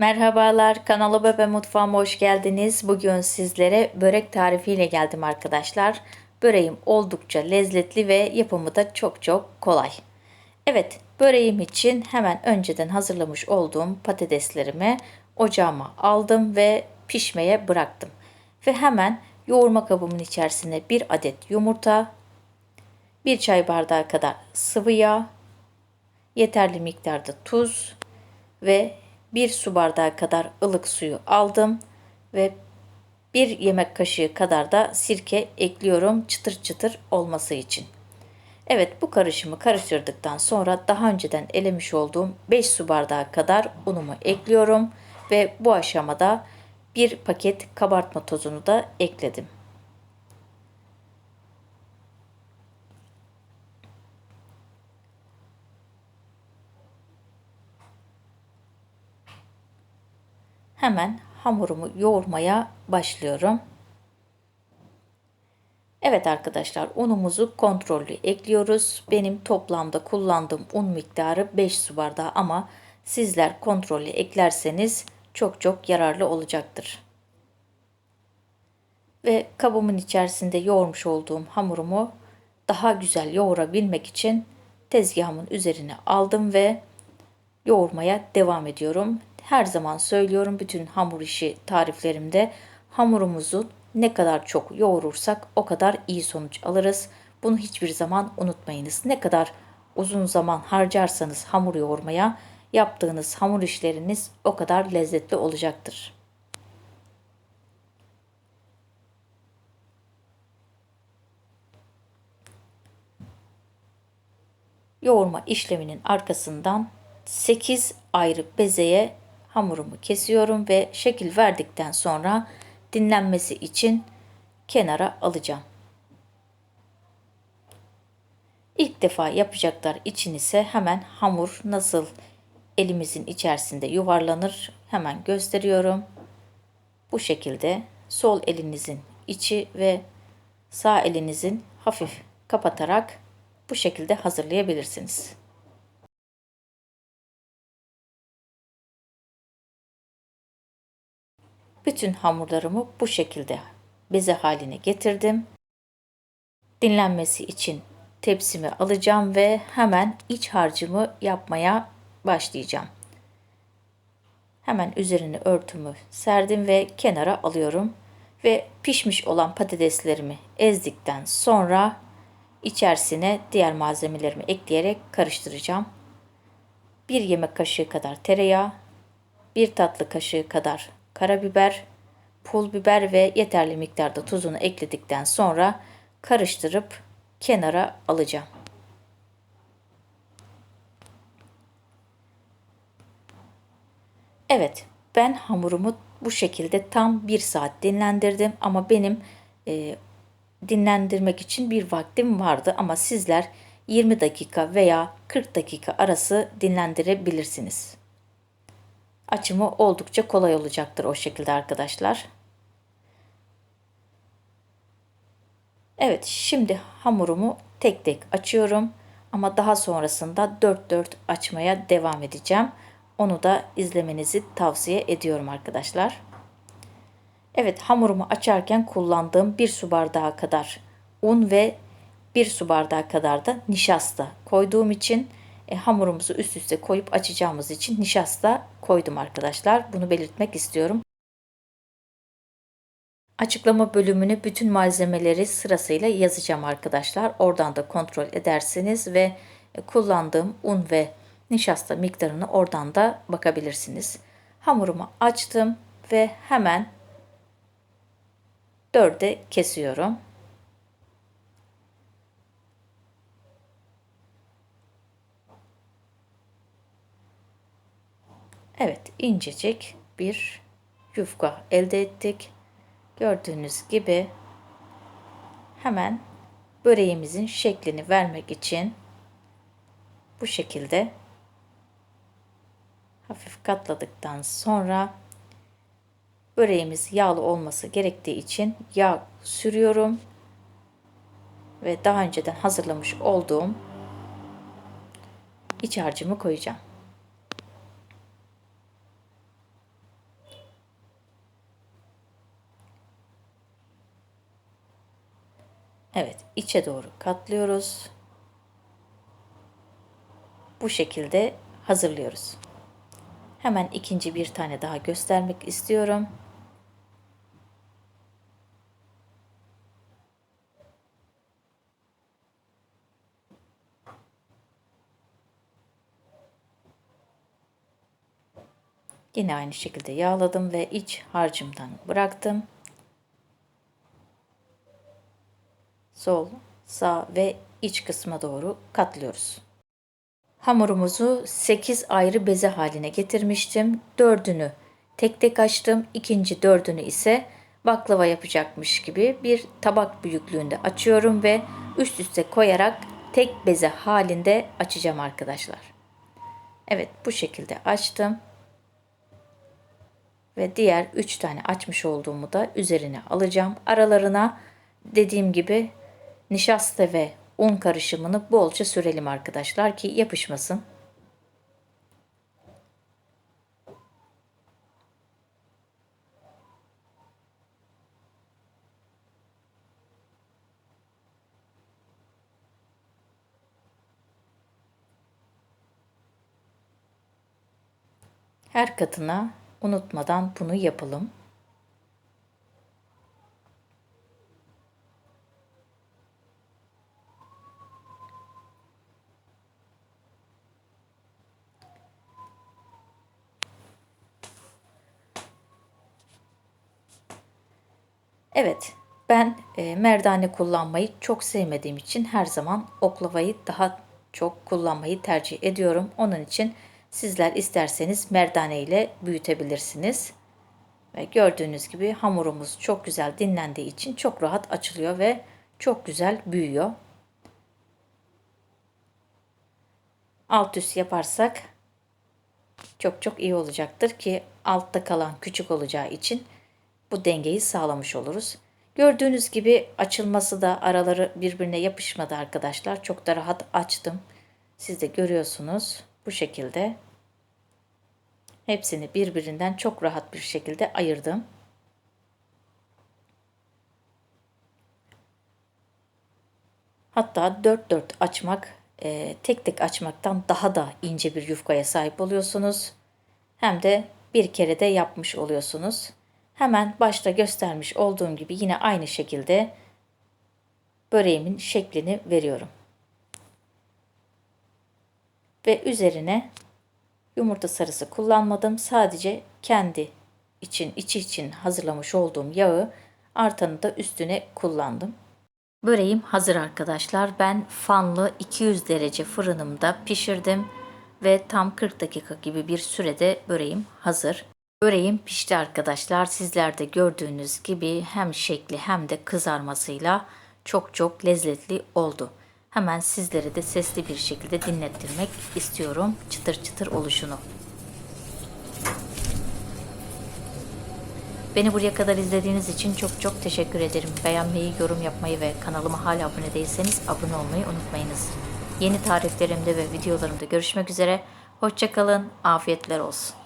Merhabalar, kanala Bebe Mutfağıma hoş geldiniz. Bugün sizlere börek tarifiyle geldim arkadaşlar. Böreğim oldukça lezzetli ve yapımı da çok çok kolay. Evet, böreğim için hemen önceden hazırlamış olduğum patateslerimi ocağıma aldım ve pişmeye bıraktım. Ve hemen yoğurma kabımın içerisine bir adet yumurta, bir çay bardağı kadar sıvı yağ, yeterli miktarda tuz ve bir su bardağı kadar ılık suyu aldım ve bir yemek kaşığı kadar da sirke ekliyorum çıtır çıtır olması için. Evet bu karışımı karıştırdıktan sonra daha önceden elemiş olduğum 5 su bardağı kadar unumu ekliyorum ve bu aşamada bir paket kabartma tozunu da ekledim. Hemen hamurumu yoğurmaya başlıyorum. Evet arkadaşlar unumuzu kontrollü ekliyoruz. Benim toplamda kullandığım un miktarı 5 su bardağı ama sizler kontrollü eklerseniz çok çok yararlı olacaktır. Ve kabımın içerisinde yoğurmuş olduğum hamurumu daha güzel yoğurabilmek için tezgahımın üzerine aldım ve yoğurmaya devam ediyorum her zaman söylüyorum bütün hamur işi tariflerimde hamurumuzu ne kadar çok yoğurursak o kadar iyi sonuç alırız. Bunu hiçbir zaman unutmayınız. Ne kadar uzun zaman harcarsanız hamur yoğurmaya yaptığınız hamur işleriniz o kadar lezzetli olacaktır. Yoğurma işleminin arkasından 8 ayrı bezeye hamurumu kesiyorum ve şekil verdikten sonra dinlenmesi için kenara alacağım. İlk defa yapacaklar için ise hemen hamur nasıl elimizin içerisinde yuvarlanır hemen gösteriyorum. Bu şekilde sol elinizin içi ve sağ elinizin hafif kapatarak bu şekilde hazırlayabilirsiniz. Bütün hamurlarımı bu şekilde beze haline getirdim. Dinlenmesi için tepsimi alacağım ve hemen iç harcımı yapmaya başlayacağım. Hemen üzerine örtümü serdim ve kenara alıyorum ve pişmiş olan patateslerimi ezdikten sonra içerisine diğer malzemelerimi ekleyerek karıştıracağım. Bir yemek kaşığı kadar tereyağı, bir tatlı kaşığı kadar karabiber, pul biber ve yeterli miktarda tuzunu ekledikten sonra karıştırıp kenara alacağım. Evet, ben hamurumu bu şekilde tam bir saat dinlendirdim ama benim e, dinlendirmek için bir vaktim vardı ama sizler 20 dakika veya 40 dakika arası dinlendirebilirsiniz açımı oldukça kolay olacaktır o şekilde arkadaşlar. Evet şimdi hamurumu tek tek açıyorum ama daha sonrasında 4-4 açmaya devam edeceğim. Onu da izlemenizi tavsiye ediyorum arkadaşlar. Evet hamurumu açarken kullandığım bir su bardağı kadar un ve bir su bardağı kadar da nişasta koyduğum için e, hamurumuzu üst üste koyup açacağımız için nişasta koydum arkadaşlar. Bunu belirtmek istiyorum. Açıklama bölümüne bütün malzemeleri sırasıyla yazacağım arkadaşlar. Oradan da kontrol edersiniz ve e, kullandığım un ve nişasta miktarını oradan da bakabilirsiniz. Hamurumu açtım ve hemen dörde kesiyorum. Evet incecik bir yufka elde ettik. Gördüğünüz gibi hemen böreğimizin şeklini vermek için bu şekilde hafif katladıktan sonra böreğimiz yağlı olması gerektiği için yağ sürüyorum ve daha önceden hazırlamış olduğum iç harcımı koyacağım. Evet, içe doğru katlıyoruz. Bu şekilde hazırlıyoruz. Hemen ikinci bir tane daha göstermek istiyorum. Yine aynı şekilde yağladım ve iç harcımdan bıraktım. Sol, sağ ve iç kısma doğru katlıyoruz. Hamurumuzu 8 ayrı beze haline getirmiştim. Dördünü tek tek açtım. İkinci dördünü ise baklava yapacakmış gibi bir tabak büyüklüğünde açıyorum ve üst üste koyarak tek beze halinde açacağım arkadaşlar. Evet bu şekilde açtım. Ve diğer 3 tane açmış olduğumu da üzerine alacağım. Aralarına dediğim gibi nişasta ve un karışımını bolca sürelim arkadaşlar ki yapışmasın. Her katına unutmadan bunu yapalım. Evet, ben e, merdane kullanmayı çok sevmediğim için her zaman oklavayı daha çok kullanmayı tercih ediyorum. Onun için sizler isterseniz merdane ile büyütebilirsiniz. Ve gördüğünüz gibi hamurumuz çok güzel dinlendiği için çok rahat açılıyor ve çok güzel büyüyor. Alt üst yaparsak çok çok iyi olacaktır ki altta kalan küçük olacağı için bu dengeyi sağlamış oluruz. Gördüğünüz gibi açılması da araları birbirine yapışmadı arkadaşlar. Çok da rahat açtım. Siz de görüyorsunuz bu şekilde. Hepsini birbirinden çok rahat bir şekilde ayırdım. Hatta dört dört açmak, e, tek tek açmaktan daha da ince bir yufkaya sahip oluyorsunuz. Hem de bir kere de yapmış oluyorsunuz. Hemen başta göstermiş olduğum gibi yine aynı şekilde böreğimin şeklini veriyorum. Ve üzerine yumurta sarısı kullanmadım. Sadece kendi için, içi için hazırlamış olduğum yağı artanı da üstüne kullandım. Böreğim hazır arkadaşlar. Ben fanlı 200 derece fırınımda pişirdim ve tam 40 dakika gibi bir sürede böreğim hazır. Böreğim pişti arkadaşlar. Sizler de gördüğünüz gibi hem şekli hem de kızarmasıyla çok çok lezzetli oldu. Hemen sizlere de sesli bir şekilde dinlettirmek istiyorum çıtır çıtır oluşunu. Beni buraya kadar izlediğiniz için çok çok teşekkür ederim. Beğenmeyi, yorum yapmayı ve kanalıma hala abone değilseniz abone olmayı unutmayınız. Yeni tariflerimde ve videolarımda görüşmek üzere. Hoşçakalın, afiyetler olsun.